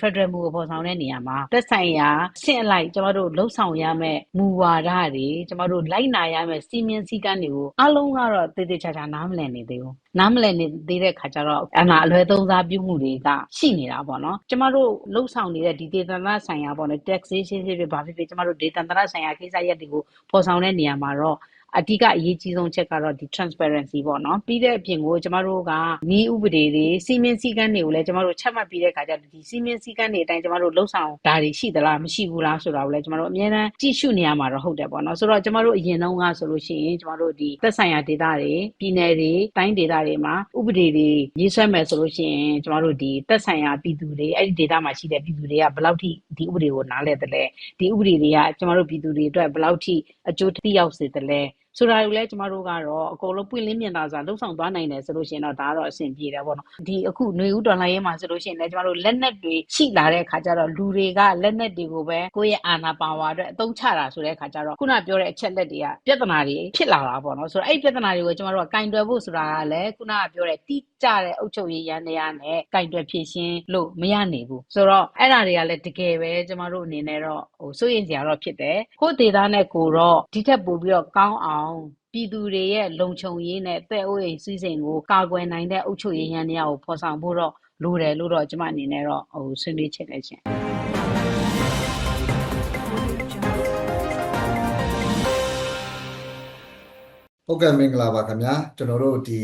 Federal မူကိုဖော်ဆောင်တဲ့နေရာမှာသက်ဆိုင်ရာအဆင့်အလိုက်ကျမတို့လှုပ်ဆောင်ရမယ့်မူဝါဒတွေကျမတို့လိုက်နာရမယ့်စည်းမျဉ်းစည်းကမ်းတွေကိုအားလုံးကတော့သေသေချာချာနားမလည်နေသေးဘူး။နားမလည်နေသေးတဲ့အခါကျတော့အာဏာအလွဲသုံးစားပြုမှုတွေကရှိနေတာပေါ့နော်။ကျမတို့လှုပ်ဆောင်နေတဲ့ဒီဒေသန္တရဆိုင်ရာပေါ့နော် taxation ဖြစ်ဖြစ်ဘာဖြစ်ဖြစ်ကျမတို့ဒေသန္တရဆိုင်ရာကိစ္စရပ်တွေကိုဖော်ဆောင်တဲ့နေရာမှာတော့ အဓိကအရေးကြီးဆုံးချက်ကတော့ဒီ transparency ပေါ့နော်ပြီးတဲ့အပြင်ကိုကျမတို့ကဤဥပဒေတွေစီမင်းစည်းကမ်းတွေကိုလည်းကျမတို့ချက်မှတ်ပြီးတဲ့အခါကျတော့ဒီစီမင်းစည်းကမ်းတွေအတိုင်းကျမတို့လှုပ်ဆောင်တာတွေရှိသလားမရှိဘူးလားဆိုတာကိုလည်းကျမတို့အများအားကြည့်ရှုနေရမှာတော့ဟုတ်တယ်ပေါ့နော်ဆိုတော့ကျမတို့အရင်တုန်းကဆိုလို့ရှိရင်ကျမတို့ဒီသက်ဆိုင်ရာဒေသတွေပြည်နယ်တွေတိုင်းဒေသတွေမှာဥပဒေတွေရေးဆွဲမယ်ဆိုလို့ရှိရင်ကျမတို့ဒီသက်ဆိုင်ရာပြည်သူတွေအဲ့ဒီဒေသမှာရှိတဲ့ပြည်သူတွေကဘယ်လောက်ထိဒီဥပဒေကိုနားလည်တယ်လဲဒီဥပဒေတွေကကျမတို့ပြည်သူတွေအတွက်ဘယ်လောက်ထိအကျိုးထိရောက်စေတယ်လဲ ဆိုတာကိုလည်း ကျမတို့ကတော့ အကုန်လုံးပွင့်လင်းမြင်သာစွာလှုပ်ဆောင်သွားနိုင်တယ်ဆိုလို့ရှိရင်တော့ ဒါကတော့ အဆင်ပြေတယ်ပေါ့နော် ဒီအခုຫນွေဦးတော်လှန်ရေးမှာဆိုလို့ရှိရင်လည်းကျမတို့လက်နက်တွေ ရှိလာတဲ့အခါကျတော့ လူတွေက လက်နက်တွေကိုပဲ ကိုယ့်ရဲ့ အာဏာပါဝါအတွက် အသုံးချတာဆိုတဲ့အခါကျတော့ ခုနပြောတဲ့ အချက်လက်တွေက ပြဿနာတွေ ဖြစ်လာတာပေါ့နော် ဆိုတော့ အဲ့ဒီပြဿနာတွေကို ကျမတို့ကကင်တွယ်ဖို့ဆိုတာကလည်း ခုနကပြောတဲ့ တိကျတဲ့ အုပ်ချုပ်ရေးရန်တရားနဲ့ကင်တွယ်ဖြည့်ရှင်းလို့ မရနိုင်ဘူး ဆိုတော့ အဲ့ဒါတွေကလည်း တကယ်ပဲ ကျမတို့အနေနဲ့တော့ဟိုစိုးရင်စရာတော့ ဖြစ်တယ် ကိုယ်ဒေသနဲ့ကိုတော့ ဒီထက်ပိုပြီးတော့ ကောင်းအောင်ပြည်သူတွေရဲ့ လုံခြုံရေးနဲ့တဲ့အိုးအိမ်စီးစိမ်ကို ကာကွယ်နိုင်တဲ့ အုပ်ချုပ်ရေးရန်တရားကို ဖော်ဆောင်ဖို့တော့ လိုတယ်လို့တော့ ကျွန်မအနေနဲ့တော့ဟိုဆွေးနွေးချက်လိုက်ခြင်းဟုတ်ကဲ့ မင်္ဂလာပါခင်ဗျာ ကျွန်တော်တို့ ဒီ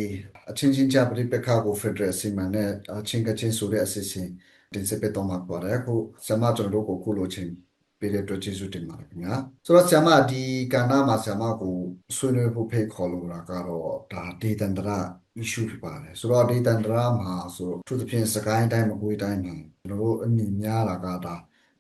အချင်းချင်းကြားပရိပက္ခကို Federal အစီအမံနဲ့အချင်းကချင်းဆိုတဲ့ အစီအစဉ် တင်ဆက်ပေးတော့မှာပါတယ် အခု ဆရာမ ကျွန်တော်တို့ကိုခုလိုချင်း ပေးတဲ့အတွက်ကျေးဇူးတင်ပါတယ်ခင်ဗျာဆိုတော့ဆရာမဒီကဏ္ဍမှာဆရာမကိုဆွေးနွေးဖို့ဖိတ်ခေါ်လို့တာကတော့ဒါဒေသန္တရ issue ဖြစ်ပါတယ်ဆိုတော့ဒေသန္တရမှာဆိုတော့သူသဖြင့်စကိုင်းတိုင်းမကွေးတိုင်းမှာကျွန်တော်တို့အမြင်များတာကဒါ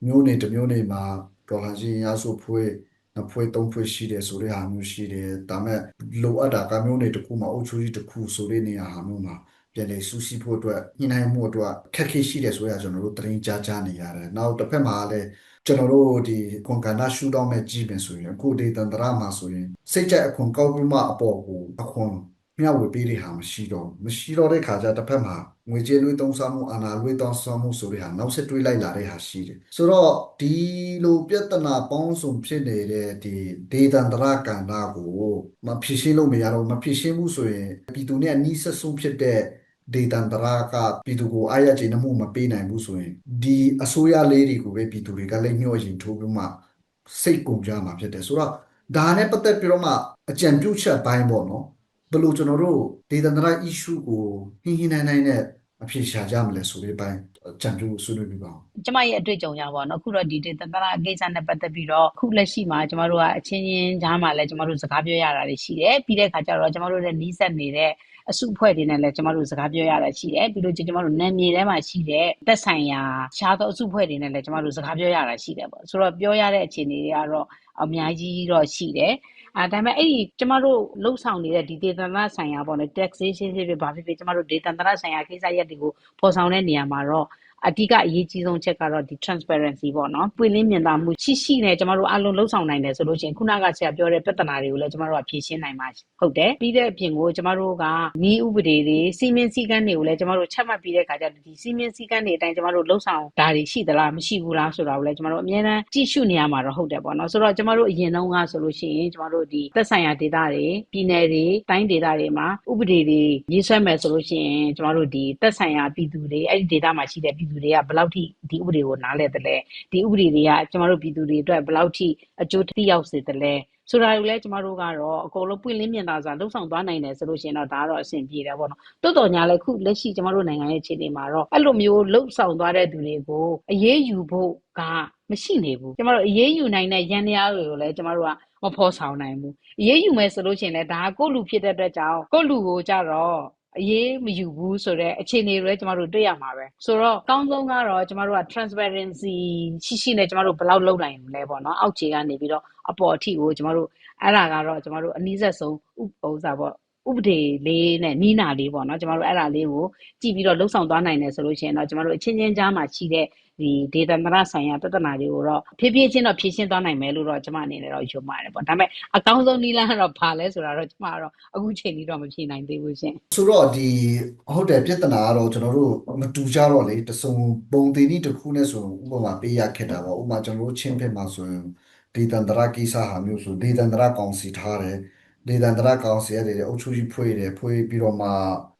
မျိုးနေတစ်မျိုးနေမှာဒေါ်လာချင်းရဆိုဖွဲ့နှစ်ဖွဲ့သုံးဖွဲ့ရှိတယ်ဆိုတဲ့ဟာမျိုးရှိတယ်ဒါမဲ့လိုအပ်တာကမျိုးနေတစ်ခုမှာအုပ်ချုပ်ရေးတစ်ခုဆိုတဲ့နေရာဟာမျိုးမှာပြန်လေစူးစီးဖို့အတွက်ညှိနှိုင်းမှုအတွက်ခက်ခဲရှိတယ်ဆိုရကျွန်တော်တို့သတင်းကြားကြားနေရတယ်နောက်တစ်ဖက်မှာလည်း ကျွန်တော်တို့ဒီကွန်ကန်နာရှူတောင်းမဲ့ကြည့်ပြင်ဆိုရင်အခုဒေသန္တရမှာဆိုရင်စိတ်ကြိုက်အခွန်ကောက်ပြီးမှအပေါ်ကိုအခွန်မျှဝေပေးတဲ့ဟာမရှိတော့မရှိတော့တဲ့ခါကျတစ်ဖက်မှာငွေကြေးလွှဲသုံးစားမှုအာဏာလွှဲသုံးစားမှုဆိုတဲ့ဟာနောက်ဆက်တွဲလိုက်လာတဲ့ဟာရှိတယ်ဆိုတော့ဒီလိုပြဿနာပေါင်းစုံဖြစ်နေတဲ့ဒီဒေသန္တရကဏ္ဍကိုမဖြစ်ရှင်းလို့မရတော့မဖြစ်ရှင်းမှုဆိုရင်ပြည်သူနဲ့အနီးဆက်ဆုံးဖြစ်တဲ့ ဒေသန္တရကပြည်သူကိုအားရကျေနပ်မှုမပေးနိုင်ဘူးဆိုရင်ဒီအစိုးရလေးတွေကိုပဲပြည်သူတွေကလည်းညှော့ရင်ထိုးပြီးမှစိတ်ကုန်ကြမှာဖြစ်တယ်ဆိုတော့ဒါနဲ့ပတ်သက်ပြီးတော့မှအကြံပြုချက်ပိုင်းပေါ့နော်ဘယ်လိုကျွန်တော်တို့ဒေသန္တရ issue ကိုဟင်းဟင်းနိုင်နိုင်နဲ့ အဖြေရှာကြမလဲဆိုတဲ့ပိုင်းကြံပြုဆွေးနွေးပြပါဦးကျမရဲ့အတွေ့အကြုံရပါတော့အခုတော့ဒီဒေသန္တရကိစ္စနဲ့ပတ်သက်ပြီးတော့ခုလက်ရှိမှာကျမတို့ကအချင်းချင်းကြားမှာလည်းကျမတို့စကားပြောရတာတွေရှိတယ်ပြီးတဲ့အခါကျတော့ကျမတို့လည်းနီးစပ်နေတဲ့အစုအဖွဲ့တွေနဲ့လည်းကျမတို့စကားပြောရတာရှိတယ်ပြီးလို့ကျမတို့နာမည်ထဲမှာရှိတဲ့သက်ဆိုင်ရာရှားသောအစုအဖွဲ့တွေနဲ့လည်းကျမတို့စကားပြောရတာရှိတယ်ပေါ့ဆိုတော့ပြောရတဲ့အခြေအနေတွေကတော့အများကြီးတော့ရှိတယ် အဲဒါပေမဲ့အဲ့ဒီကျမတို့လှုပ်ဆောင်နေတဲ့ဒီဒေသနာဆိုင်ရာပေါ့လေ taxation ဖြစ်ဖြစ်ဘာဖြစ်ဖြစ်ကျမတို့ဒေသနာဆိုင်ရာကိစ္စရပ်တွေကိုဖော်ဆောင်တဲ့နေရာမှာတော့ အဓိကအရေးကြီးဆုံးချက်ကတော့ဒီ transparency ပေါ့နော်ပွင့်လင်းမြင်သာမှုရှိရှိနဲ့ကျမတို့အလုံးလှုပ်ဆောင်နိုင်တယ်ဆိုလို့ရှိရင်ခုနကဆရာပြောတဲ့ပြဿနာတွေကိုလည်းကျမတို့ကဖြေရှင်းနိုင်မှာဟုတ်တယ်ပြီးတဲ့အပြင်ကိုကျမတို့ကဤဥပဒေတွေစီမင်းစည်းကမ်းတွေကိုလည်းကျမတို့ချက်မှတ်ပြီးတဲ့အခါကျတော့ဒီစီမင်းစည်းကမ်းတွေအတိုင်းကျမတို့လှုပ်ဆောင်တာတွေရှိသလားမရှိဘူးလားဆိုတာကိုလည်းကျမတို့အများအားကြည့်ရှုနေရမှာတော့ဟုတ်တယ်ပေါ့နော်ဆိုတော့ကျမတို့အရင်တုန်းကဆိုလို့ရှိရင်ကျမတို့ဒီသက်ဆိုင်ရာဒေသတွေပြည်နယ်တွေတိုင်းဒေသတွေမှာဥပဒေတွေရေးဆွဲမယ်ဆိုလို့ရှိရင်ကျမတို့ဒီသက်ဆိုင်ရာပြည်သူတွေအဲ့ဒီဒေသမှာရှိတဲ့ပြည်သူတွေကဘယ်လောက်ထိဒီဥပဒေကိုနားလည်တယ်လဲဒီဥပဒေတွေကကျမတို့ပြည်သူတွေအတွက်ဘယ်လောက်ထိအကျိုးထိရောက်စေတယ်လဲဆိုတာကိုလည်းကျမတို့ကတော့အကုန်လုံးပွင့်လင်းမြင်သာစွာလှုပ်ဆောင်သွားနိုင်တယ်ဆိုလို့ရှိရင်တော့ဒါကတော့အဆင်ပြေတယ်ပေါ့နော်တိုးတော်ညာလည်းခုလက်ရှိကျမတို့နိုင်ငံရဲ့အခြေအနေမှာတော့အဲ့လိုမျိုးလှုပ်ဆောင်သွားတဲ့သူတွေကိုအရေးယူဖို့ကမရှိနေဘူးကျမတို့အရေးယူနိုင်တဲ့ရန်တရားတွေကိုလည်းကျမတို့ကမဖော်ဆောင်နိုင်ဘူးအရေးယူမယ်ဆိုလို့ရှိရင်လည်းဒါကကိုယ့်လူဖြစ်တဲ့အတွက်ကြောင့်ကိုယ့်လူကိုကြတော့ အရေးမယူဘူးဆိုတော့အခြေအနေတွေကျမတို့တွေ့ရမှာပဲဆိုတော့အကောင်းဆုံးကတော့ကျမတို့က transparency ရှိရှိနဲ့ကျမတို့ဘယ်လောက်လုပ်နိုင်မလဲပေါ့နော်အောက်ခြေကနေပြီးတော့အပေါ်အထိကိုကျမတို့အဲ့ဒါကတော့ကျမတို့အနည်းဆက်ဆုံးဥပ္ပစာပေါ့ဥပဒေလေးနဲ့နီးနာလေးပေါ့နော်ကျမတို့အဲ့ဒါလေးကိုကြည့်ပြီးတော့လှုပ်ဆောင်သွားနိုင်တယ်ဆိုလို့ရှိရင်တော့ကျမတို့အချင်းချင်းကြားမှာရှိတဲ့ ဒီဒေသန္တရဆိုင်ရာပြဿနာတွေကိုတော့ဖြည်းဖြည်းချင်းတော့ဖြေရှင်းသွားနိုင်မယ်လို့တော့ကျွန်မအနေနဲ့တော့ယုံပါတယ်ပေါ့ဒါပေမဲ့အကောင်းဆုံးနည်းလမ်းကတော့ဘာလဲဆိုတာတော့ကျွန်မကတော့အခုချိန်ကြီးတော့မဖြေနိုင်သေးဘူးရှင်ဆိုတော့ဒီဟုတ်တယ်ပြဿနာကတော့ကျွန်တော်တို့မတူကြတော့လေတစုံပုံသေးနည်းတစ်ခုနဲ့ဆိုဥပမာပေးရခက်တာပေါ့ဥပမာကျွန်တော်တို့ချင်းဖက်မှာဆိုရင်ဒေသန္တရကိစ္စဟာမျိုးဆိုဒေသန္တရကောင်စီထားတယ် ဒေသန္တရကောင်စီရတယ်အုပ်ချုပ်ရေးဖွဲ့တယ်ဖွဲ့ပြီးတော့မှ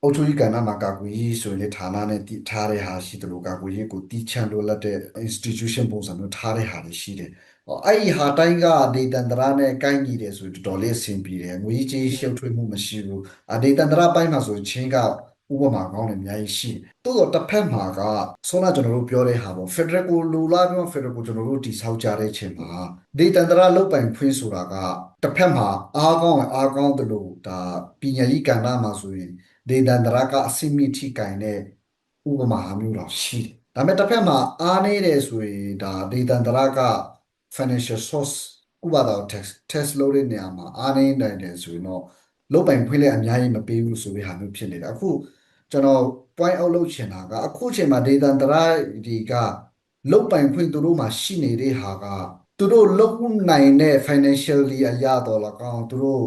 အုပ်ချုပ်ရေးကဏ္ဍမှာကာကွယ်ရေးဆိုရင်လေဌာနနဲ့တည်ထားတဲ့ဟာရှိတယ်လို့ကာကွယ်ရေးကိုတီးချမ်းလို့လက်တဲ့ institution ပုံစံမျိုးထားတဲ့ဟာတွေရှိတယ်ဟောအဲ့ဒီဟာတိုင်းကဒေသန္တရနဲ့ကိုင်းညီတယ်ဆိုတော်တော်လေးအဆင်ပြေတယ်ငွေကြေးရှုပ်ထွေးမှုမရှိဘူးအဒေသန္တရပိုင်းမှာဆိုချင်းက ဥပမာကောင်းတယ်အများကြီးရှိတယ်။တိုးတော့တစ်ဖက်မှာကဆောနာကျွန်တော်တို့ပြောတဲ့ဟာပေါ့ Federal ကိုလိုလားပြော Federal ကိုကျွန်တော်တို့တည်ဆောက်ကြတဲ့အချိန်မှာဒေသန္တရလုတ်ပိုင်ခွင့်ဆိုတာကတစ်ဖက်မှာအားကောင်းရင်အားကောင်းတယ်လို့ဒါပညာရေးကဏ္ဍမှာဆိုရင်ဒေသန္တရကအစိမ့်ထိကင်တဲ့ဥပမာမျိုးတော့ရှိတယ်။ဒါပေမဲ့တစ်ဖက်မှာအားနေတယ်ဆိုရင်ဒါဒေသန္တရက financial source ဥပဒေ tax test လုပ်တဲ့နေရာမှာအားနေနိုင်တယ်ဆိုရင်တော့ လုတ်ပိုင်ခွင့်လည်းအများကြီးမပေးဘူးဆိုတဲ့ဟာမျိုးဖြစ်နေတာအခုကျွန်တော် point out လုပ်ချင်တာကအခုချိန်မှာဒေသန္တရတွေကလုတ်ပိုင်ခွင့်သူတို့မှာရှိနေတဲ့ဟာကသူတို့လုတ်နိုင်တဲ့ financially အရတော့လကောင်းသူတို့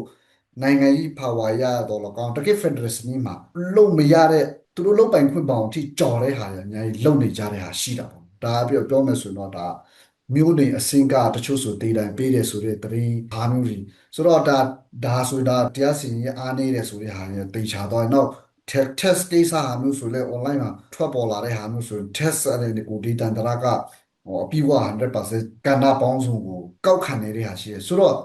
နိုင်ငံရေး power ရတော့လကောင်းတကယ် federalism မှာလုတ်မရတဲ့သူတို့လုတ်ပိုင်ခွင့်ပေါအောင်အထိကြော်တဲ့ဟာတွေအများကြီးလုတ်နေကြတဲ့ဟာရှိတာပေါ့ဒါပြောပြောမယ်ဆိုတော့ဒါ မျိုးနေအစင်းကတချို့ဆိုဒေးတိုင်းပေးတယ်ဆိုတဲ့သတင်းအားမျိုးကြီးဆိုတော့ဒါဒါဆိုတာတရားစီရင်ရေးအားနေတယ်ဆိုတဲ့ဟာကြီးတိတ်ချသွားရင်တော့ test ကိစ္စဟာမျိုးဆိုလဲ online မှာထွက်ပေါ်လာတဲ့ဟာမျိုးဆို test အဲ့ဒီကို data တရာကဟောအပြည့်အဝ100%ကဏ္ဍပေါင်းစုံကိုကောက်ခံနေတဲ့ဟာရှိတယ်ဆိုတော့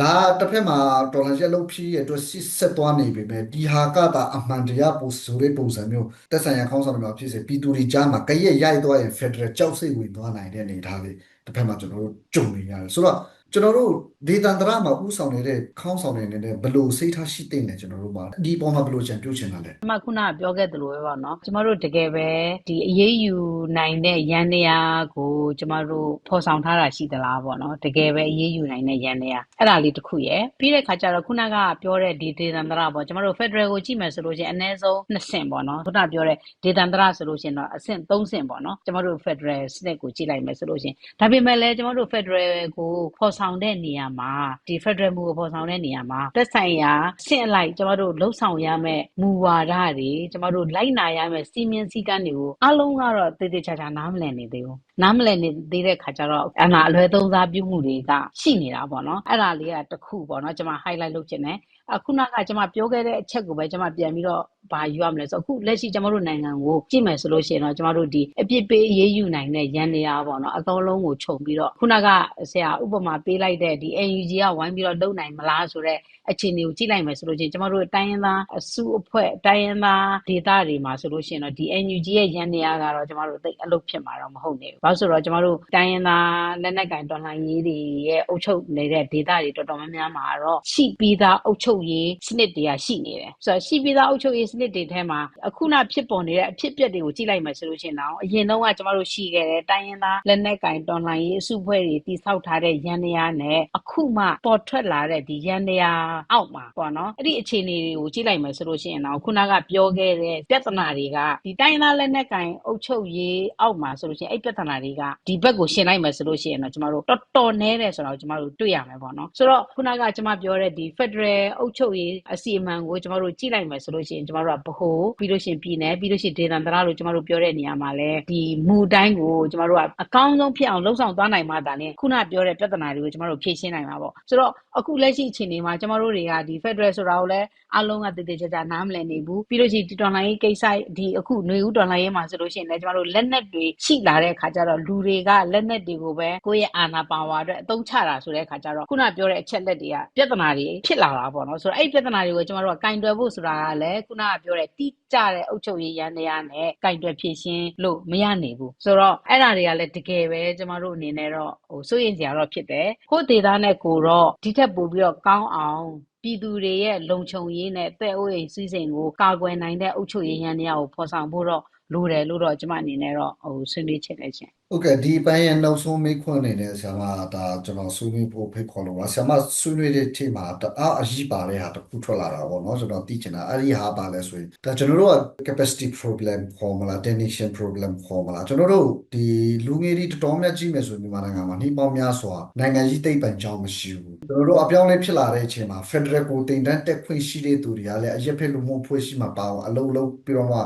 ဒါတစ်ဖက်မှာတော်လှန်ရေးအလုပ်ဖြစ်ရဲ့အတွက်စစ်ဆက်သွားနေပြီမဲ့ဒီဟာကတာအမှန်တရားပို့ဆိုတဲ့ပုံစံမျိုးတက်ဆိုင်ရာခေါင်းဆောင်တွေမှာဖြစ်စေပြည်သူတွေကြားမှာကြရက်ရိုက်သွားရင် Federal ကြောက်စိတ်ဝင်သွားနိုင်တဲ့အနေအထားတွေ တစ်ဖက်မှာကျွန်တော်တို့ကြုံနေရတယ်ဆိုတော့ ကျွန်တော်တို့ဒေသန္တရမှာဥဆောင်နေတဲ့ခေါင်းဆောင်တွေနေတဲ့ဘယ်လိုစိတ်ထားရှိတဲ့လဲကျွန်တော်တို့မှာဒီပေါ်မှာဘယ်လိုကြံပြုတ်ချင်တာလဲ။အမခုနကပြောခဲ့သလိုပဲပေါ့နော်။ကျမတို့တကယ်ပဲဒီအရေးယူနိုင်တဲ့ရန်တရားကိုကျမတို့ဖော်ဆောင်ထားတာရှိသလားပေါ့နော်။တကယ်ပဲအရေးယူနိုင်တဲ့ရန်တရား။အဲ့ဒါလေးတစ်ခုရယ်။ပြီးတဲ့ခါကျတော့ခုနကပြောတဲ့ဒီဒေသန္တရပေါ့။ကျမတို့ Federal ကိုကြည့်မယ်ဆိုလို့ရှိရင်အနည်းဆုံး2ဆင့်ပေါ့နော်။ခုနပြောတဲ့ဒေသန္တရဆိုလို့ရှိရင်တော့အဆင့်3ဆင့်ပေါ့နော်။ကျမတို့ Federal စနစ်ကိုကြည့်လိုက်မယ်ဆိုလို့ရှိရင်ဒါပေမဲ့လည်းကျမတို့ Federal ကိုဖော်ဆောင်တဲ့နေရာမှာဒီ Federal မူကိုဖော်ဆောင်တဲ့နေရာမှာသက်ဆိုင်ရာဆင့်အလိုက်ကျမတို့လှုပ်ဆောင်ရမယ့်မူဝါဒတွေကျမတို့လိုက်နာရမယ့်စီမင်းစည်းကမ်းတွေကိုအလုံးကတော့တည်တည်ချာချာနားမလည်နေသေးဘူးနားမလည်နေသေးတဲ့ခါကျတော့အနာအလွယ်သုံးစားပြုမှုတွေကရှိနေတာပေါ့နော်အဲ့ဒါလေးကတစ်ခုပေါ့နော်ကျွန်မ highlight လုပ်ချင်တယ်အခုနကကျွန်မပြောခဲ့တဲ့အချက်ကိုပဲကျွန်မပြန်ပြီးတော့ဘာယူရမလဲဆိုတော့အခုလက်ရှိကျွန်တော်တို့နိုင်ငံကိုကြည့်မယ်ဆိုလို့ရှိရင်တော့ကျွန်တော်တို့ဒီအပြစ်ပေးအရေးယူနိုင်တဲ့ရန်နေရာပေါ့နော်အကောလုံးကိုခြုံပြီးတော့ခုနကဆရာဥပမာပေးလိုက်တဲ့ဒီ NUG ကဝိုင်းပြီးတော့လုံနိုင်မလားဆိုတော့အခြေအနေကိုကြည့်လိုက်မယ်ဆိုလို့ချင်းကျွန်တော်တို့တိုင်းရင်းသားအစုအဖွဲ့တိုင်းရင်းသားဒေသတွေမှာဆိုလို့ရှိရင်တော့ဒီ NUG ရဲ့ရန်နေရာကတော့ကျွန်တော်တို့သိအလုပ်ဖြစ်မှာတော့မဟုတ်နေဘူး။ဘာလို့ဆိုတော့ကျွန်တော်တို့တိုင်းရင်းသားလက်နက်ကင်တော်လှန်ရေးတွေရဲ့အုပ်ချုပ်နေတဲ့ဒေသတွေတော်တော်များများမှာတော့ရှိပြီးသားအုပ်ချုပ်ရေးစနစ်တွေကရှိနေတယ်။ဆိုတော့ရှိပြီးသားအုပ်ချုပ်ရေးစနစ်တွေထဲမှာ အခုနဖြစ်ပေါ်နေတဲ့အဖြစ်အပျက်တွေကို ကြည့်လိုက်မယ်ဆိုလို့ရှိရင်တော့အရင်တော့ကကျွန်တော်တို့ရှိခဲ့တဲ့ တိုင်းရင်းသား လက်နက်ကင် တော်လှန်ရေးအစုအဖွဲ့တွေ တည်ဆောက်ထားတဲ့ရန်နေရာနဲ့ အခုမှပေါ်ထွက်လာတဲ့ ဒီရန်နေရာအောက်မှာပေါ့နော်အဲ့ဒီအခြေအနေတွေကို ကြည့်လိုက်မယ်ဆိုလို့ရှိရင်တော့ခုနကပြောခဲ့တဲ့ ပြဿနာတွေကဒီတိုင်းသားလက်နက်ကင် အုပ်ချုပ်ရေးအောက်မှာဆိုလို့ရှိရင် အဲ့ပြဿနာတွေက ဒီဘက်ကိုရှင်းလိုက်မယ်ဆိုလို့ရှိရင်တော့ ကျမတို့ တော်တော်နဲတယ်ဆိုတော့ကျမတို့ တွေ့ရမယ်ပေါ့နော် ဆိုတော့ ခုနက ကျမပြောတဲ့ဒီ Federal အုပ်ချုပ်ရေး အစီအမံကို ကျမတို့ ကြည့်လိုက်မယ်ဆိုလို့ရှိရင် ကျမတို့ကဗဟိုပြီးလို့ရှိရင်ပြည်နယ်ပြီးလို့ရှိရင်ဒေသန္တရလို့ကျမတို့ပြောတဲ့နေရာမှာလဲဒီမူတိုင်းကိုကျမတို့ကအကောင်းဆုံးဖြစ်အောင်လှုပ်ဆောင်သွားနိုင်မှသာလေခုနပြောတဲ့ပြဿနာတွေကိုကျမတို့ဖြေရှင်းနိုင်မှာပေါ့ဆိုတော့အခုလက်ရှိအခြေအနေမှာကျမတို့တွေကဒီ Federal ဆိုတာကိုလည်းအလုံးကတည်တည်ကြကြနားမလည်နေဘူးပြီးလို့ရှိရင်ဒီတော်လိုင်းရေးကိစ္စဒီအခုຫນွေဦးတော်လိုင်းရေးမှာဆိုလို့ရှိရင်လည်းကျမတို့လက်နက်တွေရှိလာတဲ့အခါကျတော့လူတွေကလက်နက်တွေကိုပဲကိုယ့်ရဲ့အာဏာပါဝါအတွက်အသုံးချတာဆိုတဲ့အခါကျတော့ခုနပြောတဲ့အချက်လက်တွေကပြဿနာတွေဖြစ်လာတာပေါ့နော်ဆိုတော့အဲ့ဒီပြဿနာတွေကိုကျမတို့ကကင်တွယ်ဖို့ဆိုတာကလည်းခုနကပြောတဲ့တိကျတဲ့အုပ်ချုပ်ရေးရန်တရားနဲ့ကင်တွယ်ဖြည့်ရှင်းလို့မရနိုင်ဘူးဆိုတော့အဲ့ဒါတွေကလည်းတကယ်ပဲကျမတို့အနေနဲ့တော့ဟိုစိုးရင်စရာတော့ဖြစ်တယ်ကိုယ့်ဒေသနဲ့ကိုတော့ဒီထက်ပိုပြီးတော့ကောင်းအောင်ပြည်သူတွေရဲ့လုံခြုံရေးနဲ့တဲ့အိုးအိမ်စီးစိမ်ကိုကာကွယ်နိုင်တဲ့အုပ်ချုပ်ရေးရန်တရားကိုဖော်ဆောင်ဖို့တော့ လိုတယ်လို့တော့ကျမအနေနဲ့တော့ဟိုဆွေးနွေးချင်တယ်ရှင်ဟုတ်ကဲ့ဒီပိုင်းရဲ့နောက်ဆုံးမေးခွန်းအနေနဲ့ဆရာမဒါကျွန်တော်ဆွေးနွေးဖို့ဖိတ်ခေါ်လို့ပါဆရာမဆွေးနွေးတဲ့ team မှာတအားအရေးပါတဲ့ဟာတစ်ခုထွက်လာတာပေါ့နော်ကျွန်တော်သိချင်တာအဲ့ဒီဟာပါလဲဆိုရင်ဒါကျွန်တော်တို့က capacity problem ခေါ်မလား technician problem ခေါ်မလားကျွန်တော်တို့ဒီလူငယ်တွေတော်တော်များကြီးမယ်ဆိုရင်မြန်မာနိုင်ငံမှာနှိမ့်ပေါင်းများစွာနိုင်ငံကြီးသိပ္ပံကျောင်းမရှိဘူးကျွန်တော်တို့အပြောင်းလဲဖြစ်လာတဲ့အချိန်မှာ federal ကိုတင်တန်းတက်ခွင့်ရှိတဲ့သူတွေကလည်းအရက်ဖက်လူမှုဖွဲ့ရှိမှာပါအောင်အလုံးလုံးပြီးတော့မှ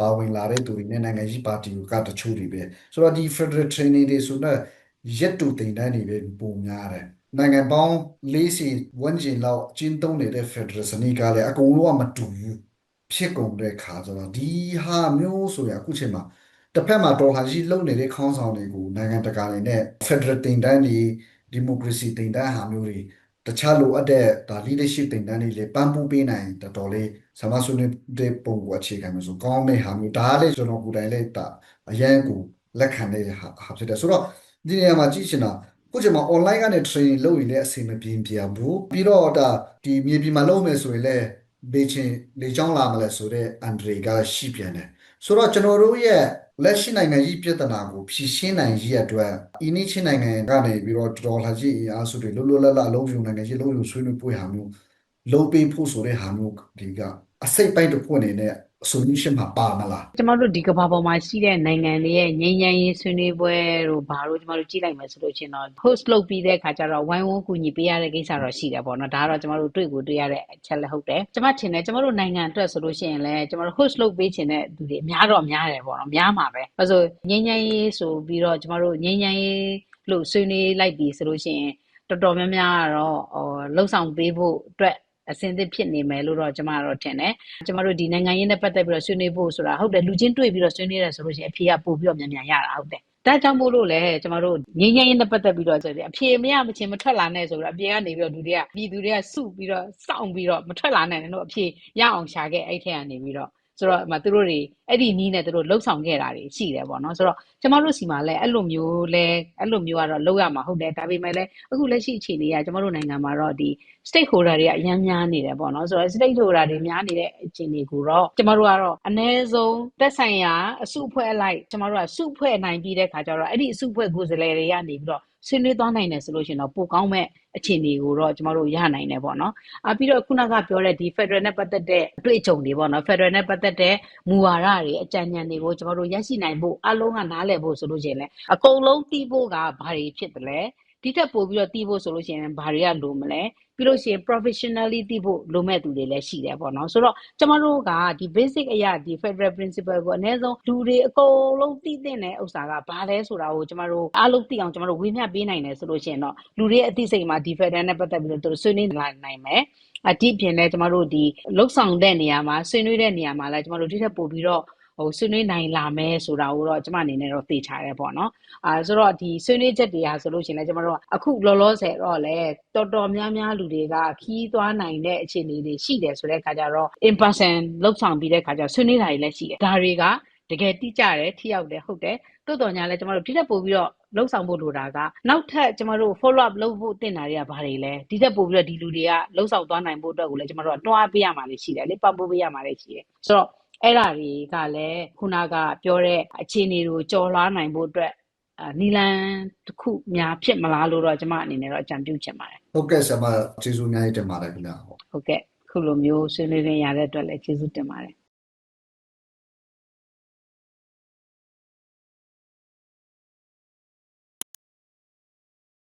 ပါဝင်လာတဲ့သူတွေနဲ့နိုင်ငံကြီးပါတီကတချို့တွေပဲဆိုတော့ဒီ federal training တွေဆိုတော့ရက်တူတင်တန်းတွေပဲပုံများတယ်နိုင်ငံပေါင်း40ဝန်းကျင်လောက်ကျင်းသုံးနေတဲ့ federal စနစ်ကလည်းအကုန်လုံးကမတူဘူးဖြစ်ကုန်တဲ့ခါဆိုတော့ဒီဟာမျိုးဆိုရင်အခုချိန်မှာတစ်ဖက်မှာတော်လှန်ရေးလုပ်နေတဲ့ခေါင်းဆောင်တွေကိုနိုင်ငံတကာတွေနဲ့ federal တင်တန်းတွေဒီမိုကရေစီတင်တန်းဟာမျိုးတွေတခြားလိုအပ်တဲ့ဒါ leadership တင်တန်းတွေလည်းပံ့ပိုးပေးနိုင်တော်တော်လေး ဆမဆွေးနွေးတဲ့ပုံကိုအခြေခံလို့ဆိုကောင်းတဲ့ဟာမျိုးဒါလည်းကျွန်တော်ကိုယ်တိုင်လည်းဒါအရန်ကိုလက်ခံတဲ့ဟာဟာဖြစ်တယ်ဆိုတော့ဒီနေရာမှာကြည့်ချင်တာခုချိန်မှာ online ကနေ training လုပ်ရင်လည်းအဆင်မပြေပြဘူးပြီးတော့ဒါဒီမြေပြင်မှာလုပ်မယ်ဆိုရင်လည်းဘေးချင်းလေချောင်းလာမလဲဆိုတော့အန်ဒရီကရှိပြန်တယ်ဆိုတော့ကျွန်တော်တို့ရဲ့လက်ရှိနိုင်ငံကြီးပြည်ထနာကိုဖြည့်ရှင်းနိုင်ရေးအတွက်အင်းချင်းနိုင်ငံကနေပြီးတော့ဒေါ်လာကြီးအင်အားစုတွေလွတ်လွတ်လပ်လပ်အလုံးစုံနိုင်ငံကြီးလုံးစုံဆွေးနွေးပွဲဟာမျိုး လုံးပေးဖို့ဆိုတဲ့ဟာမျိုးဒီကအစိတ်ပိုင်းတစ်ခုအနေနဲ့ solution မှာပါမလားကျမတို့ဒီကမ္ဘာပေါ်မှာရှိတဲ့နိုင်ငံတွေရဲ့ငြိမ်းချမ်းရေးဆွေးနွေးပွဲတို့ဘာလို့ကျမတို့ကြည့်လိုက်မယ်ဆိုလို့ချင်းတော့ host လုပ်ပြီးတဲ့အခါကျတော့ဝိုင်းဝန်းကူညီပေးရတဲ့ကိစ္စတော့ရှိတယ်ပေါ့နော်ဒါကတော့ကျမတို့တွေ့ကိုတွေ့ရတဲ့အချက်လည်းဟုတ်တယ်ကျမထင်တယ်ကျမတို့နိုင်ငံအတွက်ဆိုလို့ရှိရင်လည်းကျမတို့ host လုပ်ပေးခြင်းတဲ့သူတွေအများတော့များတယ်ပေါ့နော်များမှာပဲအဲဆိုငြိမ်းချမ်းရေးဆိုပြီးတော့ကျမတို့ငြိမ်းချမ်းရေးလို့ဆွေးနွေးလိုက်ပြီဆိုလို့ရှိရင်တော်တော်များများကတော့ဟိုလှုပ်ဆောင်ပေးဖို့အတွက် အစင်သစ်ဖြစ်နေမယ်လို့တော့ကျမကတော့ထင်တယ်။ကျမတို့ဒီနိုင်ငံရေးနဲ့ပတ်သက်ပြီးတော့ဆွေးနွေးဖို့ဆိုတာဟုတ်တယ်လူချင်းတွေ့ပြီးတော့ဆွေးနွေးရဆိုလို့ရှိရင်အဖြေကပို့ပြီးတော့မြန်မြန်ရတာဟုတ်တယ်။ဒါကြောင့်မို့လို့လေကျမတို့ငင်းငင်းရေးနဲ့ပတ်သက်ပြီးတော့ဆိုရင်အဖြေမရမချင်းမထွက်လာနဲ့ဆိုတော့အပြင်ကနေပြီးတော့လူတွေကပြည်သူတွေကစုပြီးတော့စောင့်ပြီးတော့မထွက်လာနဲ့လို့အဖြေရအောင်ရှာခဲ့အဲ့ထက်ကနေပြီးတော့ ဆိုတော့မသူတို့တွေအဲ့ဒီနီးနဲ့သူတို့လှုပ်ဆောင်ခဲ့တာတွေရှိတယ်ပေါ့နော်ဆိုတော့ကျမတို့စီမှာလည်းအဲ့လိုမျိုးလဲအဲ့လိုမျိုးကတော့လှုပ်ရမှာဟုတ်တယ်ဒါပေမဲ့လည်းအခုလက်ရှိအခြေအနေကကျမတို့နိုင်ငံမှာတော့ဒီ stakeholder တွေကအများများနေတယ်ပေါ့နော်ဆိုတော့ stakeholder တွေများနေတဲ့အခြေအနေကိုတော့ကျမတို့ကတော့အ ਨੇ ဆုံးတက်ဆိုင်ရာအစုအဖွဲ့အလိုက်ကျမတို့ကစုဖွဲ့နိုင်ပြီးတဲ့ခါကျတော့အဲ့ဒီအစုအဖွဲ့ကိုယ်စားလှယ်တွေကနေပြီးတော့ဆွေးနွေးသွားနိုင်တယ်ဆိုလို့ရှိရင်တော့ပိုကောင်းမဲ့ အခြေအနေကိုတော့ကျမတို့ရနိုင်တယ်ပေါ့နော်။အပြီးတော့ခုနကပြောတဲ့ဒီ Federal နဲ့ပတ်သက်တဲ့အတွေ့အကြုံတွေပေါ့နော် Federal နဲ့ပတ်သက်တဲ့မူဝါဒတွေအကြံဉာဏ်တွေကိုကျမတို့ရရှိနိုင်ဖို့အလုံးကနားလည်ဖို့ဆိုလို့ရှိရင်လည်းအကုန်လုံးသိဖို့ကဘာတွေဖြစ်တယ်လဲ ဒီထက်ပိုပြီးတော့သိဖို့ဆိုလို့ရှိရင်ဘာတွေကလိုမလဲပြီးလို့ရှိရင် professionally သိဖို့လိုမဲ့သူတွေလည်းရှိတယ်ပေါ့နော်ဆိုတော့ကျမတို့ကဒီ basic အရာဒီ federal principle ကိုအနည်းဆုံးလူတွေအကုန်လုံးသိတဲ့ဥစ္စာကဘာလဲဆိုတာကိုကျမတို့အားလုံးသိအောင်ကျမတို့ဝေမျှပေးနိုင်တယ်ဆိုလို့ရှိရင်တော့လူတွေအသိစိတ်မှာဒီ federal နဲ့ပတ်သက်ပြီးတော့သူတို့ဆွေးနွေးနိုင်မယ်အတိပြင်လဲကျမတို့ဒီလှုပ်ဆောင်တဲ့နေရာမှာဆွေးနွေးတဲ့နေရာမှာလဲကျမတို့ဒီထက်ပိုပြီးတော့ ဟိုဆွေးနွေးနိုင်လာမယ်ဆိုတာကိုတော့ကျမအနေနဲ့တော့သိချတယ်ပေါ့နော်အာဆိုတော့ဒီဆွေးနွေးချက်တွေဟာဆိုလို့ရှိရင်လည်းကျမတို့ကအခုလောလောဆယ်တော့လေတော်တော်များများလူတွေကခီးသွားနိုင်တဲ့အခြေအနေတွေရှိတယ်ဆိုတဲ့အခါကျတော့ in person လောက်ဆောင်ပြီးတဲ့အခါကျတော့ဆွေးနွေးတာတွေလည်းရှိတယ်ဒါတွေကတကယ်တိကျတယ်ထိရောက်တယ်ဟုတ်တယ်တိုးတော်ညာလဲကျမတို့ဒီထက်ပိုပြီးတော့လှုပ်ဆောင်ဖို့လိုတာကနောက်ထပ်ကျမတို့ follow up လုပ်ဖို့တင်တာတွေကဘာတွေလဲဒီထက်ပိုပြီးတော့ဒီလူတွေကလှုပ်ဆောင်သွားနိုင်ဖို့အတွက်ကိုလည်းကျမတို့ကတွားပေးရမှာလေရှိတယ်လေပတ်ပိုးပေးရမှာလေရှိတယ်ဆိုတော့ အဲ့ဓာတွေကလည်းခုနကပြောတဲ့အခြေအနေကိုကြော်လွှားနိုင်ဖို့အတွက်နီလန်တစ်ခုများဖြစ်မလားလို့တော့ကျမအနေနဲ့တော့အကြံပြုချင်ပါတယ်ဟုတ်ကဲ့ဆရာမကျေးဇူးအများကြီးတင်ပါတယ်ခင်ဗျာဟုတ်ကဲ့ခုလိုမျိုးဆွေးနွေးရတဲ့အတွက်လည်းကျေးဇူးတင်ပါတယ်